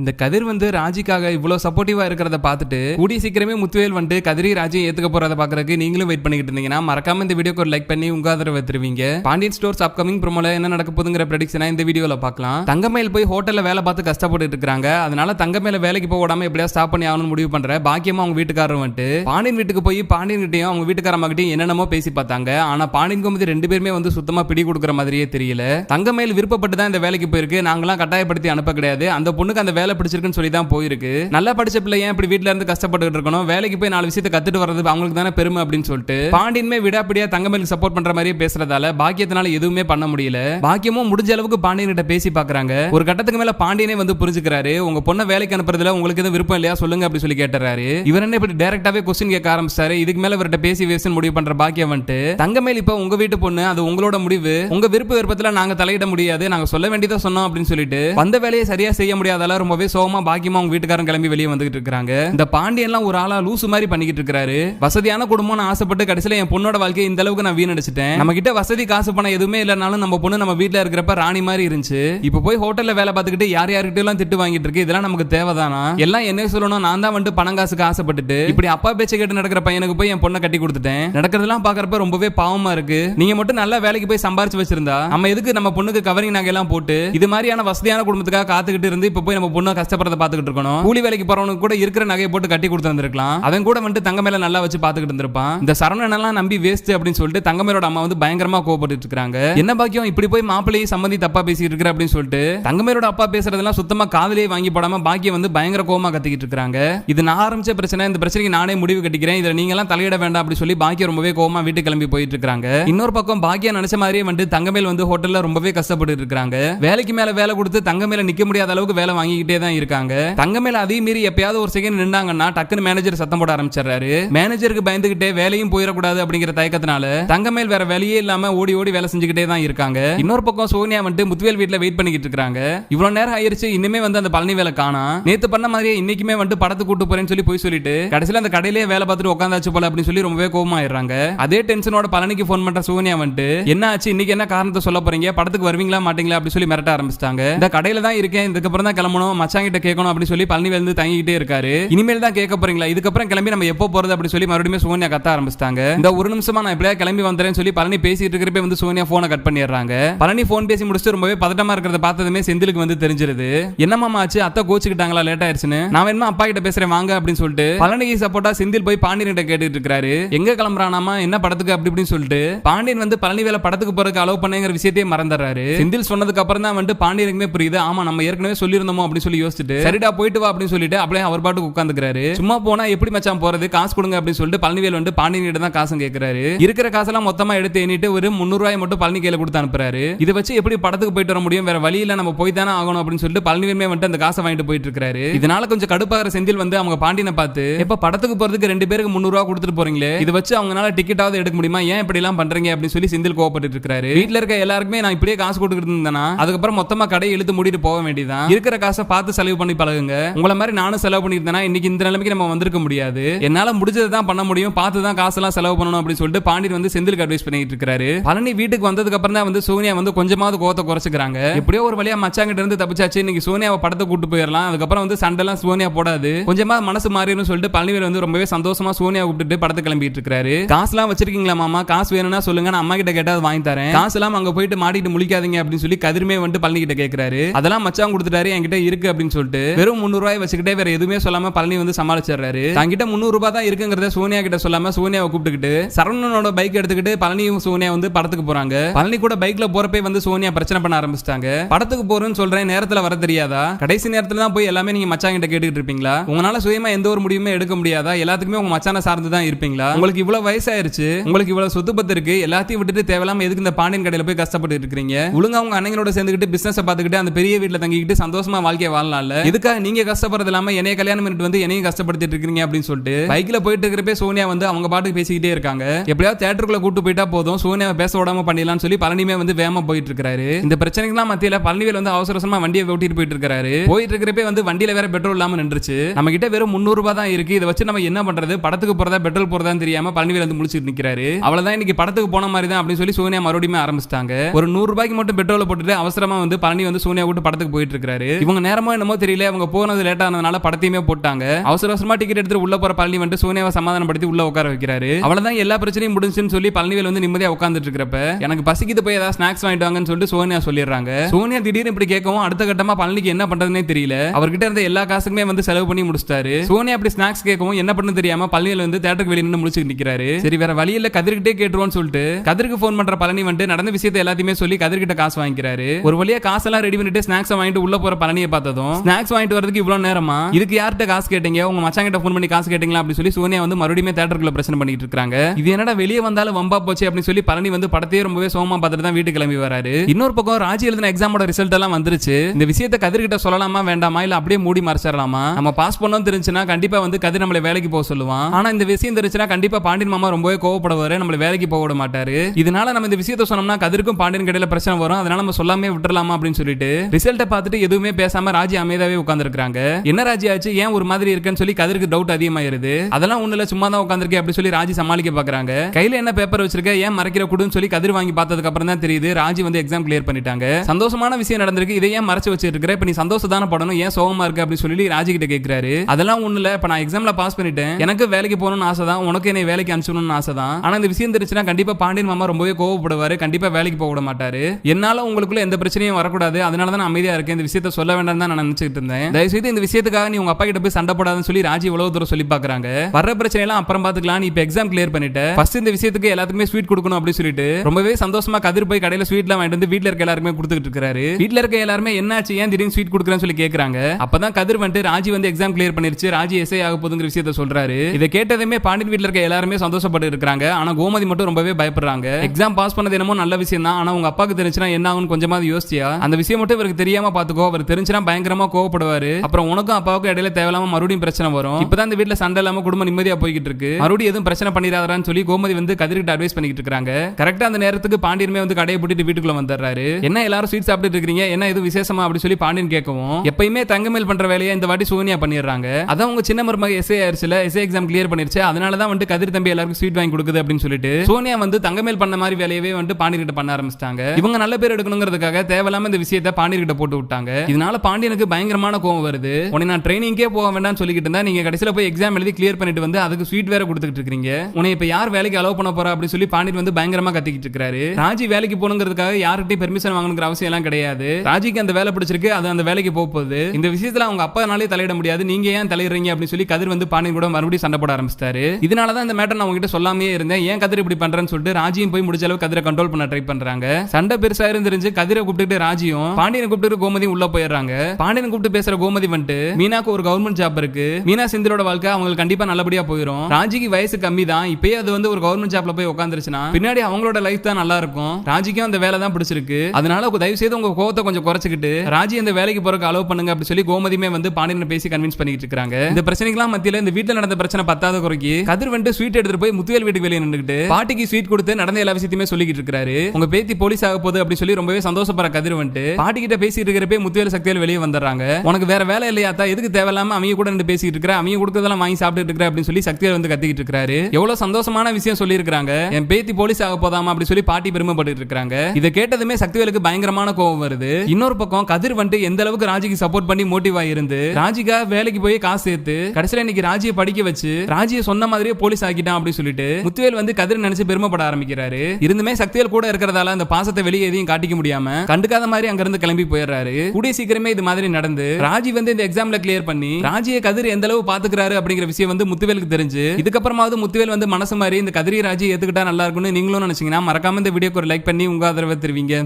இந்த கதிர் வந்து ராஜிக்காக இவ்வளவு சப்போர்ட்டிவா இருக்கிறத பார்த்துட்டு கூடிய சீக்கிரமே முத்துவேல் வந்துட்டு கதிரி ராஜி ஏத்துக்க போறத பாக்குறதுக்கு நீங்களும் வெயிட் பண்ணிக்கிட்டு இருந்தீங்கன்னா மறக்காம இந்த வீடியோக்கு ஒரு லைக் பண்ணி உங்க ஆதரவு தருவீங்க பாண்டியன் ஸ்டோர்ஸ் அப்கமிங் ப்ரோமோல என்ன நடக்க போதுங்கிற ப்ரெடிக்ஷனா இந்த வீடியோல பார்க்கலாம். தங்கமேல் போய் ஹோட்டல்ல வேலை பார்த்து கஷ்டப்பட்டு இருக்காங்க. அதனால தங்கமேல வேலைக்கு போக விடாம எப்படியா ஸ்டாப் பண்ணி ஆகணும்னு முடிவு பண்ற பாக்கியமா அவங்க வீட்டுக்காரர் வந்துட்டு பாண்டியன் வீட்டுக்கு போய் பாண்டியன் கிட்டையும் அவங்க வீட்டுக்காரம்மாகிட்டையும் என்னென்னமோ பேசி பார்த்தாங்க. ஆனா பாண்டியன் வந்து ரெண்டு பேருமே வந்து சுத்தமா பிடி கொடுக்குற மாதிரியே தெரியல. தங்கமேல் விருப்பப்பட்டு தான் இந்த வேலைக்கு போயிருக்கு. நாங்களாம் கட்டாயப்படுத்தி அனுப்ப கிடையாது. அந்த பொண்ணுக்கு அந்த வேலை பிடிச்சிருக்குன்னு சொல்லி தான் போயிருக்கு. நல்லா படிச்ச பிள்ளை ஏன் இப்படி வீட்டுல இருந்து கஷ்டப்பட்டுட்டு இருக்கணும். வேலைக்கு போய் நாலு விஷயத்தை கத்துட்டு வர்றது அவங்களுக்கு தானே பெருமை அப்படின்னு சொல்லிட்டு பாண்டியன்மே விடாப்பிடியா தங்கமயிலுக்கு சப்போர்ட் பண்ற மாதிரியே பேசுறதால பாக்கியத்தினால எதுவுமே பண்ண முடியல. பாக்கியமும் முடிஞ்ச அளவுக்கு பாண்டியன் கிட்ட பேசி பாக்குறாங்க. ஒரு கட்டத்துக்கு மேல பாண்டியனே வந்து புரிஞ்சுக்கிறாரு. உங்க பொண்ணை வேலைக்கு அனுப்புறதுல உங்களுக்கு எதுவும் விருப்பம் இல்லையா சொல்லுங்க அப்படி சொல்லி கேட்டுறாரு. இவர் என்ன இப்படி டேரக்டாவே கொஸ்டின் கேட்க ஆரம்பிச்சாரு இதுக்கு மேல இவர்கிட்ட பேசி வேஸ்ட் முடிவு பண்ற பாக்கியம் வந்துட்டு தங்கமேல் இப்ப உங்க வீட்டு பொண்ணு அது உங்களோட முடிவு. உங்க விருப்ப விருப்பத்துல நாங்க தலையிட முடியாது. நாங்க சொல்ல வேண்டியதா சொன்னோம் அப்படின்னு சொல்லிட்டு வந்த வேலையை சரியா செய்ய முடியாதால ரொம்ப ரொம்பவே சோகமா பாக்கியமா அவங்க வீட்டுக்காரன் கிளம்பி வெளியே வந்துகிட்டு இருக்காங்க இந்த பாண்டியன்லாம் ஒரு ஆளா லூசு மாதிரி பண்ணிக்கிட்டு இருக்காரு வசதியான குடும்பம்னு ஆசைப்பட்டு கடைசியில என் பொண்ணோட வாழ்க்கையை இந்த அளவுக்கு நான் வீணடிச்சிட்டேன். நம்ம கிட்ட வசதி காசு பணம் எதுவுமே இல்லைனாலும் நம்ம பொண்ணு நம்ம வீட்ல இருக்கிறப்ப ராணி மாதிரி இருந்துச்சு. இப்போ போய் ஹோட்டல்ல வேலை பார்த்துக்கிட்டு யார் யார்கிட்ட எல்லாம் திட்டு வாங்கிட்டு இருக்கு? இதெல்லாம் நமக்கு தேவைதானா? எல்லாம் என்ன சொல்லணும் நான் தான் வந்துட்டு பணம் காசுக்கு ஆசைப்பட்டுட்டு இப்படி அப்பா பேச்சை கேட்டு நடக்கிற பையனுக்கு போய் என் பொண்ணை கட்டி கொடுத்துட்டேன். நடக்கிறதெல்லாம் பாக்குறப்ப ரொம்பவே பாவமா இருக்கு. நீங்க மட்டும் நல்லா வேலைக்கு போய் சம்பாரிச்சு வச்சிருந்தா நம்ம எதுக்கு நம்ம பொண்ணுக்கு கவரிங் நாங்க எல்லாம் போட்டு இது மாதிரியான வசதியான குடும்பத்துக்காக காத்துக்கிட்டு இருந்து இப்ப போய் நம்ம பொண்ணு கஷ்டப்படுறத பாத்துக்கிட்டு இருக்கணும். கூலி வேலைக்கு போறவனுக்கு கூட இருக்கிற நகையை போட்டு கட்டி கொடுத்து வந்திருக்கலாம் அவன் கூட வந்துட்டு தங்க மேல நல்லா வச்சு பாத்துக்கிட்டு இருந்திருப்பான். இந்த சரவணன் எல்லாம் நம்பி வேஸ்ட் அப்படின்னு சொல்லிட்டு தங்கமேலோட அம்மா வந்து பயங்கரமா கோவப்பட்டு இருக்காங்க. என்ன பாக்கியம்? இப்படி போய் மாப்பிள்ளையை சம்மந்தி தப்பா பேசிட்டு இருக்கிற அப்படின்னு சொல்லிட்டு தங்கமேலோட அப்பா பேசுறதெல்லாம் சுத்தமா காதலே வாங்கி போடாம பாக்கியம் வந்து பயங்கர கோவமா கத்திக்கிட்டு இருக்காங்க. இது நான் ஆரம்பிச்ச பிரச்சனை. இந்த பிரச்சனைக்கு நானே முடிவு கட்டிக்கிறேன். இதுல நீங்க எல்லாம் தலையிட வேண்டாம் அப்படின்னு சொல்லி பாக்கியம் ரொம்பவே கோவமா வீட்டுக்கு கிளம்பி போயிட்டு இருக்காங்க. இன்னொரு பக்கம் பாக்கியம் நினைச்ச மாதிரியே வந்து தங்கமேல் வந்து ஹோட்டல்ல ரொம்பவே கஷ்டப்பட்டு இருக்காங்க. வேலைக்கு மேல வேலை கொடுத்து தங்கமேல நிக்க முடியாத அளவுக்கு வேலை வாங்கிக்கிட்டு தான் இருக்காங்க. தங்கமேல அதே மீறி எப்பயாவது ஒரு செகண்ட் நின்றாங்கன்னா டக்குன்னு மேனேஜர் சத்தம் போட ஆரம்பிச்சிடுறாரு. மேனேஜருக்கு பயந்துகிட்டே வேலையும் போயிடக்கூடாது அப்படிங்கிற தயக்கத்தினால தங்கமேல் வேற வேலையே இல்லாம ஓடி ஓடி வேலை செஞ்சுக்கிட்டே தான் இருக்காங்க. இன்னொரு பக்கம் சோனியா வந்துட்டு முத்துவேல் வீட்டுல வெயிட் பண்ணிக்கிட்டு இருக்காங்க. இவ்வளவு நேரம் ஆயிருச்சு இன்னுமே வந்து அந்த பழனி வேலை காணா. நேத்து பண்ண மாதிரியே இன்னைக்குமே வந்துட்டு படத்துக்கு கூட்டு போறேன்னு சொல்லி போய் சொல்லிட்டு கடைசியில அந்த கடையிலேயே வேலை பார்த்துட்டு உட்காந்தாச்சு போல அப்படின்னு சொல்லி ரொம்பவே கோவமாயிடுறாங்க. அதே டென்ஷனோட பழனிக்கு ஃபோன் பண்ற சோனியா வந்துட்டு என்ன ஆச்சு? இன்னைக்கு என்ன காரணத்தை சொல்ல போறீங்க? படத்துக்கு வருவீங்களா மாட்டீங்களா? அப்படி சொல்லி மிரட்ட ஆரம்பிச்சிட்டாங்க. இந்த கடையில தான் இருக்கேன். இதுக்கப்புறம் தான் கிளம்பணும். மச்சாங்கிட்ட கேட்கணும் அப்படின்னு சொல்லி பழனி வந்து தங்கிக்கிட்டே இருக்காரு. இனிமேல் தான் கேட்க போறீங்களா? இதுக்கப்புறம் கிளம்பி நம்ம எப்போ போறது அப்படின்னு சொல்லி மறுபடியும் சோனியா கத்த ஆரம்பிச்சிட்டாங்க. இந்த ஒரு நிமிஷமா நான் எப்படியா கிளம்பி வந்துறேன்னு சொல்லி பழனி பேசிட்டு இருக்கிறப்ப வந்து சோனியா போனை கட் பண்ணிடுறாங்க. பழனி போன் பேசி முடிச்சுட்டு ரொம்பவே பதட்டமா இருக்கிறத பார்த்ததுமே செந்திலுக்கு வந்து தெரிஞ்சிருது. என்னமாமா ஆச்சு? அத்தை கோச்சுக்கிட்டாங்களா? லேட் ஆயிருச்சுன்னு. நான் வேணுமா அப்பா கிட்ட பேசுறேன் வாங்க அப்படின்னு சொல்லிட்டு பழனிக்கு சப்போர்ட்டா செந்தில் போய் பாண்டியன் கிட்ட கேட்டுட்டு இருக்காரு. எங்க கிளம்புறானாமா? என்ன படத்துக்கு? அப்படி இப்படின்னு சொல்லிட்டு பாண்டியன் வந்து பழனி வேலை படத்துக்கு போறதுக்கு அலோவ் பண்ணுங்கிற விஷயத்தையே மறந்துடுறாரு. செந்தில் சொன்னதுக்கு அப்புறம் தான் வந்துட்டு பாண்டியனுக்குமே புரியுது. ஆமா நம்ம ஏற்கனவே சொல்லியிருந்தோமோ அப்படின்னு சொல்லி சொல்லி யோசிச்சுட்டு சரிடா போயிட்டு வா அப்படின்னு சொல்லிட்டு அப்படியே அவர் பாட்டுக்கு உட்காந்துக்கிறாரு சும்மா போனா எப்படி மச்சான் போறது? காசு கொடுங்க அப்படின்னு சொல்லிட்டு பழனிவேல் வந்து பாண்டியன் தான் காசு கேட்கிறாரு இருக்கிற காசெல்லாம் மொத்தமா எடுத்து எண்ணிட்டு ஒரு முந்நூறு ரூபாய் மட்டும் பழனி கையில கொடுத்து அனுப்புறாரு. இதை வச்சு எப்படி படத்துக்கு போயிட்டு வர முடியும்? வேற வழியில நம்ம போய் தானே ஆகணும் அப்படின்னு சொல்லிட்டு பழனிவேலுமே வந்துட்டு அந்த காசை வாங்கிட்டு போயிட்டு இருக்காரு. இதனால கொஞ்சம் கடுப்பாகிற செந்தில் வந்து அவங்க பாண்டியனை பார்த்து இப்ப படத்துக்கு போறதுக்கு ரெண்டு பேருக்கு முந்நூறு ரூபா கொடுத்துட்டு போறீங்களே? இதை வச்சு அவங்களால டிக்கெட்டாவது எடுக்க முடியுமா? ஏன் இப்படி எல்லாம் பண்றீங்க அப்படின்னு சொல்லி செந்தில் கோவப்பட்டு இருக்காரு. வீட்டுல இருக்க எல்லாருக்குமே நான் இப்படியே காசு கொடுத்துட்டு இருந்தேன்னா அதுக்கப்புறம் மொத்தமா கடையை இழுத்து மூடிட்டு போக வேண்டியதான் இருக்கிற காசை பார்த்து செலவு பண்ணி பழகுங்க. உங்களை மாதிரி நானும் செலவு பண்ணியிருந்தேன்னா இன்னைக்கு இந்த நிலைமைக்கு நம்ம வந்திருக்க முடியாது. என்னால முடிஞ்சதை தான் பண்ண முடியும். பார்த்து தான் காசெல்லாம் செலவு பண்ணணும் அப்படின்னு சொல்லிட்டு பாண்டியன் வந்து செந்திலுக்கு அட்வைஸ் பண்ணிட்டு இருக்காரு. பழனி வீட்டுக்கு வந்ததுக்கு அப்புறம் தான் வந்து சோனியா வந்து கொஞ்சமாவது கோத்த குறைச்சிக்கிறாங்க. எப்படியோ ஒரு வழியா மச்சாங்கிட்ட இருந்து தப்பிச்சாச்சு. இன்னைக்கு சோனியாவை படத்தை கூட்டு போயிடலாம். அதுக்கப்புறம் வந்து சண்டைலாம் சோனியா போடாது. கொஞ்சமா மனசு மாறிடும் சொல்லிட்டு பழனிவேல் வந்து ரொம்பவே சந்தோஷமா சோனியா கூப்பிட்டு படத்தை கிளம்பிட்டு இருக்காரு. காசுலாம் வச்சிருக்கீங்களா மாமா? காசு வேணும்னா சொல்லுங்க. நான் அம்மா கிட்ட கேட்டா வாங்கி தரேன். காசு எல்லாம் அங்க போயிட்டு மாட்டிட்டு முழிக்காதீங்க அப்படின்னு சொல்லி கதிர்மே வந்து பழனி கிட்ட கேட்கிறாரு அதெல்லாம் மச்சான் கொடுத்துட்டாரு. என்கிட்ட இருக்கு. அப்படின்னு சொல்லிட்டு வெறும் முந்நூறு ரூபாய் வச்சுக்கிட்டே வேற எதுவுமே சொல்லாம பழனி வந்து சமாளிச்சிடுறாரு. தங்கிட்ட முந்நூறு ரூபாய் தான் இருக்குங்கிறத சோனியா கிட்ட சொல்லாம சோனியாவை கூப்பிட்டுக்கிட்டு சரவணனோட பைக் எடுத்துக்கிட்டு பழனியும் சோனியா வந்து படத்துக்கு போறாங்க. பழனி கூட பைக்ல போறப்பே வந்து சோனியா பிரச்சனை பண்ண ஆரம்பிச்சிட்டாங்க. படத்துக்கு போறேன்னு சொல்றேன் நேரத்துல வர தெரியாதா? கடைசி நேரத்துல தான் போய் எல்லாமே நீங்க மச்சான் கிட்ட கேட்டுக்கிட்டு இருப்பீங்களா? உங்களால சுயமா எந்த ஒரு முடிவுமே எடுக்க முடியாதா? எல்லாத்துக்குமே உங்க மச்சான சார்ந்து தான் இருப்பீங்களா? உங்களுக்கு இவ்வளவு வயசாயிருச்சு உங்களுக்கு இவ்வளவு சொத்து பத்து இருக்கு எல்லாத்தையும் விட்டுட்டு தேவையில்லாம எதுக்கு இந்த பாண்டியன் கடையில போய் கஷ்டப்பட்டு இருக்கீங்க? ஒழுங்கா உங்க அண்ணங்களோட சேர்ந்துக்கிட்டு பிசினஸ் பார்த்துக்கிட்டு அந்த பெரிய வீட்டுல தங்கிக்கிட்டு சந்தோஷமா வாழ்க்கையை வாழ்நாள் எதுக்காக நீங்க கஷ்டப்படுறது இல்லாம என்னைய கல்யாணம் பண்ணிட்டு வந்து என்னையும் கஷ்டப்படுத்திட்டு இருக்கீங்க அப்படின்னு சொல்லிட்டு பைக்ல போயிட்டு இருக்கிறப்பே சோனியா வந்து அவங்க பாட்டுக்கு பேசிக்கிட்டே இருக்காங்க. எப்படியாவது தேட்டருக்குள்ள கூட்டு போயிட்டா போதும் சோனியாவை பேச விடாம பண்ணிடலாம்னு சொல்லி பழனிமே வந்து வேகமா போயிட்டு இருக்காரு இந்த பிரச்சனைக்கெல்லாம் மத்தியில பழனிவேல் வந்து அவசர அவசரமா வண்டியை ஓட்டிட்டு போயிட்டு இருக்காரு போயிட்டு இருக்கிறப்பே வந்து வண்டியில வேற பெட்ரோல் இல்லாம நின்றுச்சு. நம்ம கிட்ட வெறும் முந்நூறு ரூபாய் தான் இருக்கு. இதை வச்சு நம்ம என்ன பண்றது? படத்துக்கு போறதா பெட்ரோல் போறதான்னு தெரியாம பழனிவேல் வந்து முடிச்சிட்டு நிக்கிறாரு. அவ்வளவுதான் இன்னைக்கு படத்துக்கு போன மாதிரி தான் அப்படின்னு சொல்லி சோனியா மறுபடியும் ஆரம்பிச்சிட்டாங்க. ஒரு நூறு ரூபாய்க்கு மட்டும் பெட்ரோல் போட்டுட்டு அவசரமா வந்து பழனி வந்து சோனியா கூட்டு படத்துக்கு போயிட்டு இருக்காரு இவங்க நேரமா என்னமோ தெரியல. அவங்க போனது லேட் ஆனதுனால படத்தையுமே போட்டாங்க. அவசர அவசரமா டிக்கெட் எடுத்து உள்ள போற பழனி வந்து சோனியாவை சமாதானப்படுத்தி உள்ள உட்கார வைக்கிறாரு. அவ்வளவுதான் எல்லா பிரச்சனையும் முடிஞ்சுன்னு சொல்லி பழனிவேல் வந்து நிம்மதியா உட்கார்ந்துட்டு இருக்கிறப்ப எனக்கு பசிக்குது போய் ஏதாவது ஸ்நாக்ஸ் வாங்கிட்டு வாங்கன்னு சொல்லிட்டு சோனியா சொல்லிடுறாங்க. சோனியா திடீர்னு இப்படி கேட்கவும் அடுத்த கட்டமா பழனிக்கு என்ன பண்றதுனே தெரியல. அவர்கிட்ட இருந்த எல்லா காசுக்குமே வந்து செலவு பண்ணி முடிச்சிட்டாரு. சோனியா அப்படி ஸ்நாக்ஸ் கேட்கவும் என்ன பண்ணு தெரியாம பழனியில் வந்து தேட்டருக்கு வெளியே நின்று முடிச்சுட்டு நிக்கிறாரு. சரி வேற வழி இல்ல கதிர்கிட்டே கேட்டுருவோம்னு சொல்லிட்டு கதிருக்கு போன் பண்ற பழனி வந்து நடந்த விஷயத்தை எல்லாத்தையுமே சொல்லி கதிர்கிட்ட காசு வாங்கிக்கிறாரு. ஒரு வழியா காசெல்லாம் ரெடி பண்ணிட்டு ஸ்நாக்ஸ் வாங்கிட்டு உள்ள போற பழனியை பார்த்ததும் ஸ்நாக்ஸ் வாங்கிட்டு வரதுக்கு இவ்வளவு நேரமா? இதுக்கு யார்கிட்ட காசு கேட்டீங்க? உங்க மச்சான் கிட்ட ஃபோன் பண்ணி காசு கேட்டீங்களா அப்படி சொல்லி சோனியா வந்து மறுபடியும் தேட்டருக்குள்ள பிரச்சனை பண்ணிட்டு இருக்காங்க. இது என்னடா வெளியே வந்தாலும் வம்பா போச்சு அப்படின்னு சொல்லி பழனி வந்து படத்தையே ரொம்பவே சோமா பார்த்துட்டு தான் வீட்டுக்கு கிளம்பி வராரு. இன்னொரு பக்கம் ராஜி எழுதின எக்ஸாமோட ரிசல்ட் எல்லாம் வந்துருச்சு. இந்த விஷயத்தை கதிர்கிட்ட சொல்லலாமா வேண்டாமா? இல்ல அப்படியே மூடி மறைச்சிடலாமா? நம்ம பாஸ் பண்ணோம் தெரிஞ்சுன்னா கண்டிப்பா வந்து கதிர் நம்மளை வேலைக்கு போக சொல்லுவான். ஆனா இந்த விஷயம் தெரிஞ்சுன்னா கண்டிப்பா பாண்டியன் மாமா ரொம்பவே கோவப்படுவாரு நம்மள வேலைக்கு போக விட மாட்டாரு. இதனால நம்ம இந்த விஷயத்த சொன்னோம்னா கதிர்க்கும் பாண்டியன் கடையில பிரச்சனை வரும். அதனால நம்ம சொல்லாமே விட்டுறலாமா அப்படின்னு சொல்லிட்டு ரிசல்ட்டை பார்த்துட்டு எதுவுமே பேசாம ராஜி அமைதாவே உட்காந்துருக்காங்க என்ன ராஜி ஆச்சு? ஏன் ஒரு மாதிரி இருக்குன்னு சொல்லி கதிருக்கு டவுட் அதிகமாயிருது. அதெல்லாம் ஒண்ணுல சும்மா தான் உட்காந்துருக்கேன் அப்படி சொல்லி ராஜி சமாளிக்க பாக்குறாங்க. கையில என்ன பேப்பர் வச்சிருக்க? ஏன் மறைக்கிற குடுன்னு சொல்லி கதிர் வாங்கி பார்த்ததுக்கு அப்புறம் தான் தெரியுது. ராஜி வந்து எக்ஸாம் கிளியர் பண்ணிட்டாங்க. சந்தோஷமான விஷயம் நடந்திருக்கு. இதை ஏன் மறைச்சு வச்சிருக்கிற? இப்ப நீ சந்தோஷத்தான படணும். ஏன் சோகமா இருக்கு? அப்படின்னு சொல்லி ராஜி கிட்ட கேக்குறாரு. அதெல்லாம் ஒண்ணு இல்ல இப்ப நான் எக்ஸாம்ல பாஸ் பண்ணிட்டேன். எனக்கு வேலைக்கு போகணும்னு ஆசை தான் உனக்கு என்னை வேலைக்கு அனுப்பிச்சணும்னு ஆசை தான் ஆனா இந்த விஷயம் தெரிஞ்சுன்னா கண்டிப்பா பாண்டியன் மாமா ரொம்பவே கோவப்படுவாரு. கண்டிப்பா வேலைக்கு போக விட மாட்டாரு. என்னால உங்களுக்குள்ள எந்த பிரச்சனையும் வரக்கூடாது. அதனால தான் நான் அமைதியா இருக்கேன். இந்த விஷயத்த சொல்ல வேண்டாம் தான் நான் நினைச்சிட்டு இருந்தேன். தயவுசெய்து இந்த விஷயத்துக்காக நீ உங்க அப்பா கிட்ட போய் சண்டை போடாதுன்னு சொல்லி ராஜி இவ்வளவு தூரம் சொல்லி பாக்குறாங்க வர பிரச்சனை எல்லாம் அப்புறம் பாத்துக்கலாம் நீ இப்ப எக்ஸாம் கிளியர் பண்ணிட்டு. ஃபர்ஸ்ட் இந்த விஷயத்துக்கு எல்லாத்துக்குமே ஸ்வீட் கொடுக்கணும் அப்படின்னு சொல்லிட்டு ரொம்பவே சந்தோஷமா கதிர் போய் கடையில ஸ்வீட்லாம் வாங்கிட்டு வந்து வீட்ல இருக்க எல்லாருமே கொடுத்துட்டு இருக்காரு வீட்ல இருக்க எல்லாருமே என்னாச்சு? ஏன் திடீர்னு ஸ்வீட் கொடுக்குறேன்னு சொல்லி கேக்குறாங்க. அப்பதான் கதிர் வந்துட்டு ராஜி வந்து எக்ஸாம் கிளியர் பண்ணிருச்சு. ராஜி எஸ்ஐ ஆக போதுங்கிற விஷயத்த சொல்றாரு. இதை கேட்டதுமே பாண்டியன் வீட்ல இருக்க எல்லாருமே சந்தோஷப்பட்டு இருக்காங்க ஆனா கோமதி மட்டும் ரொம்பவே பயப்படுறாங்க. எக்ஸாம் பாஸ் பண்ணது என்னமோ நல்ல விஷயம் தான் ஆனா உங்க அப்பாவுக்கு தெரிஞ்சுனா என்ன ஆகும் கொஞ்சமாவது யோசிச்சியா? அந்த விஷயம் மட்டும் இவருக்கு தெரியாம பாத்துக்கோ. அவர் தெரிஞ்சுனா பயங்கரமா கோவப்படுவாரு. அப்புறம் உனக்கும் அப்பாவுக்கும் இடையில தேவையில்லாம மறுபடியும் பிரச்சனை வரும். இப்பதான் இந்த வீட்டுல சண்டை இல்லாம குடும்பம் நிம்மதியா போய்கிட்டு இருக்கு. மறுபடியும் எதுவும் பிரச்சனை பண்ணிடாதான்னு சொல்லி கோமதி வந்து கதிர்கிட்ட அட்வைஸ் பண்ணிட்டு இருக்காங்க. கரெக்டா அந்த நேரத்துக்கு பாண்டியனுமே வந்து கடையை போட்டுட்டு வீட்டுக்குள்ள வந்துடுறாரு. என்ன எல்லாரும் ஸ்வீட் சாப்பிட்டு இருக்கீங்க என்ன இது விசேஷமா? அப்படி சொல்லி பாண்டியன் கேட்கவும் எப்பயுமே தங்கமேல் பண்ற வேலையை இந்த வாட்டி சோனியா பண்ணிடுறாங்க. அதான் உங்க சின்ன மருமக எஸ்ஏ ஆயிருச்சுல? எஸ்ஏ எக்ஸாம் கிளியர் பண்ணிருச்சு. அதனால தான் வந்து கதிர் தம்பி எல்லாருக்கும் ஸ்வீட் வாங்கி கொடுக்குது அப்படின்னு சொல்லிட்டு சோனியா வந்து தங்கமேல் பண்ண மாதிரி வேலையவே வந்து பாண்டியன் கிட்ட பண்ண ஆரம்பிச்சிட்டாங்க. இவங்க நல்ல பேர் எடுக்கணுங்கிறதுக்காக தேவையில்லாம இந்த விஷயத்த பாண்டியன் கிட்ட போட்டு விட்டாங்க. இதனால எனக்கு பயங்கரமான கோவம் வருது. உன்னை நான் ட்ரைனிங்கே போக வேண்டாம்னு சொல்லிக்கிட்டு இருந்தா நீங்க கடைசியில போய் எக்ஸாம் எழுதி கிளியர் பண்ணிட்டு வந்து அதுக்கு ஸ்வீட் வேற கொடுத்துட்டு இருக்கீங்க உன்னை இப்ப யார் வேலைக்கு அலோவ் பண்ண போறா அப்படின்னு சொல்லி பாண்டிட் வந்து பயங்கரமா கத்திக்கிட்டு இருக்காரு ராஜி வேலைக்கு போகணுங்கிறதுக்காக யார்கிட்டயும் பெர்மிஷன் வாங்கணுங்கிற அவசியம் எல்லாம் கிடையாது. ராஜிக்கு அந்த வேலை பிடிச்சிருக்கு அது அந்த வேலைக்கு போக போகுது. இந்த விஷயத்துல அவங்க அப்பானாலே தலையிட முடியாது. நீங்க ஏன் தலையிடுறீங்க அப்படின்னு சொல்லி கதிர் வந்து பாண்டியன் கூட மறுபடியும் சண்டை போட ஆரம்பிச்சிட்டாரு. இதனால தான் இந்த மேட்டர் நான் உங்ககிட்ட சொல்லாமே இருந்தேன். ஏன் கதிர் இப்படி பண்றேன்னு சொல்லிட்டு ராஜியும் போய் முடிச்ச அளவு கதிரை கண்ட்ரோல் பண்ண ட்ரை பண்றாங்க. சண்டை பெருசா இருந்துருச்சு கதிரை கூப்பிட்டு ராஜியும் பாண்டியனை கூப்பிட்டு கோமதியும் உள்ள போயிடுறாங்க. பாண்டியன் கூப்பிட்டு பேசுற கோமதி வந்துட்டு மீனாக்கு ஒரு கவர்மெண்ட் ஜாப் இருக்கு. மீனா செந்திலோட வாழ்க்கை அவங்களுக்கு கண்டிப்பா நல்லபடியா போயிடும் ராஜிக்கு வயசு கம்மி தான் இப்பயே அது வந்து ஒரு கவர்மெண்ட் ஜாப்ல போய் உட்காந்துருச்சுன்னா பின்னாடி அவங்களோட லைஃப் தான் நல்லா இருக்கும். ராஜிக்கும் அந்த வேலை தான் பிடிச்சிருக்கு. அதனால தயவு செய்து உங்க கோவத்தை கொஞ்சம் குறைச்சிக்கிட்டு ராஜி அந்த வேலைக்கு போறதுக்கு அலோவ் பண்ணுங்க அப்படி சொல்லி கோமதியுமே வந்து பாண்டியனை பேசி கன்வின்ஸ் பண்ணிட்டு இருக்காங்க. இந்த பிரச்சனைக்கெல்லாம் மத்தியில இந்த வீட்டுல நடந்த பிரச்சனை பத்தாத குறைக்கு கதிர் வந்துட்டு ஸ்வீட் எடுத்துட்டு போய் முத்துவேல் வீட்டுக்கு வெளியே நின்றுட்டு பாட்டிக்கு ஸ்வீட் கொடுத்து நடந்த எல்லா விஷயத்தையுமே சொல்லிக்கிட்டு இருக்காரு. உங்க பேத்தி போலீஸ் ஆக போகுது அப்படின்னு சொல்லி ரொம்பவே சந்தோஷப்படுற கதிர் வந்துட்டு பாட்டி கிட்ட பேசிட்டு இருக்கிறப்பே முத்துவேல் சக்தியில் வெளியே வந்துடுறாங்க உனக்கு வேற வேலை இல்லையா தான் எதுக்கு தேவையில்லாம அவங்க கூட ரெண்டு பேசிட்டு இருக்கிற? அவங்க கொடுக்கறதெல்லாம் வாங்கி சாப்பிட்டு இருக்கிற? அப்படின்னு சொல்லி சக்தியால் வந்து கத்திக்கிட்டு இருக்காரு எவ்வளவு சந்தோஷமான விஷயம் சொல்லி இருக்காங்க என் பேத்தி போலீஸ் ஆக போதாமா? அப்படி சொல்லி பாட்டி பெருமைப்பட்டு இருக்காங்க இதை கேட்டதுமே சக்திவேலுக்கு பயங்கரமான கோவம் வருது. இன்னொரு பக்கம் கதிர் வந்துட்டு எந்த அளவுக்கு ராஜிக்கு சப்போர்ட் பண்ணி மோட்டிவ் ஆயிருந்து ராஜிகா வேலைக்கு போய் காசு சேர்த்து கடைசியில இன்னைக்கு ராஜியை படிக்க வச்சு ராஜியை சொன்ன மாதிரியே போலீஸ் ஆக்கிட்டான் அப்படின்னு சொல்லிட்டு முத்துவேல் வந்து கதிர் நினைச்சு பெருமைப்பட ஆரம்பிக்கிறாரு. இருந்துமே சக்திவேல் கூட இருக்கிறதால அந்த பாசத்தை வெளியே எதையும் காட்டிக்க முடியாம கண்டுக்காத மாதிரி அங்கிருந்து கிளம்பி போயிடுறாரு. கூடிய சீக்கிரமே இது மாதிரி மாதிரி நடந்து ராஜி வந்து இந்த எக்ஸாம்ல கிளியர் பண்ணி ராஜியை கதிர் எந்த அளவு பாத்துக்கிறாரு அப்படிங்கிற விஷயம் வந்து முத்துவேலுக்கு தெரிஞ்சு இதுக்கப்புறமாவது முத்துவேல் வந்து மனசு மாதிரி இந்த கதிரி ராஜி ஏத்துக்கிட்டா நல்லா இருக்கும்னு நீங்களும் நினைச்சீங்கன்னா மறக்காம இந்த வீடியோக்கு ஒரு லைக் பண்ணி உங்க ஆதரவை தெரிவிங்க.